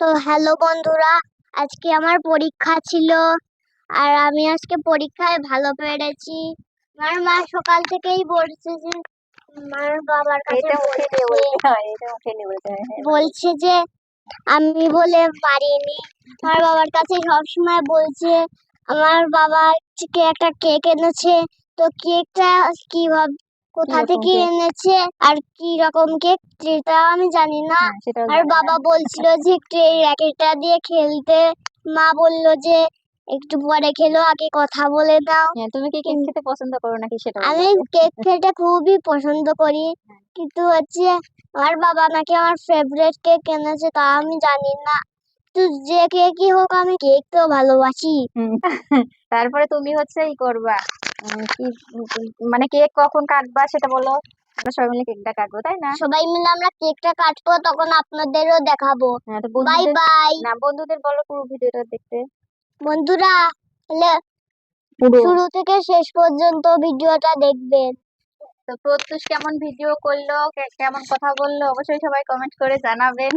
তো হ্যালো বন্ধুরা আজকে আমার পরীক্ষা ছিল আর আমি আজকে পরীক্ষায় ভালো পেরেছি। আমার মা সকাল থেকেই বলছে যে আমার বাবার কাছে বলছে হয় হয়। বলছে যে আমি বলে পারিনি আমার বাবার কাছে সবসময় বলছে আমার বাবা একটা কেক এনেছে তো কেকটা কীভাবে কোথা থেকে এনেছে আর কি রকম কেক সেটা আমি জানি না হ্যাঁ, আর বাবা বলছিল যে এই র্যাকেটটা দিয়ে খেলতে। মা বলল যে একটু পরে খেলো আগে কথা বলে দাও হ্যাঁ তুমি কি কেক খেতে পছন্দ করো নাকি সেটা আমি কেক খেতে খুবই পছন্দ করি। কিন্তু হচ্ছে আমার বাবা নাকি আমার ফেভারিট কেক এনেছে তা আমি জানি না তো যে কেকই হোক আমি কেক তো ভালোবাসি। তারপরে তুমি হচ্ছে ই করবা। মানে কেক কখন কাটবা সেটা বলো। আমরা সবাই মিলে কেকটা কাটবো তাই না? সবাই মিলে আমরা কেকটা কাটবো তখন আপনাদেরও দেখাবো। হ্যাঁ বাই বাই না বন্ধুদের বলো পুরো ভিডিওটা দেখতে। বন্ধুরা শুরু থেকে শেষ পর্যন্ত ভিডিওটা দেখবেন। তো প্রত্যুষ কেমন ভিডিও করল কেমন কথা বলল অবশ্যই সবাই কমেন্ট করে জানাবেন।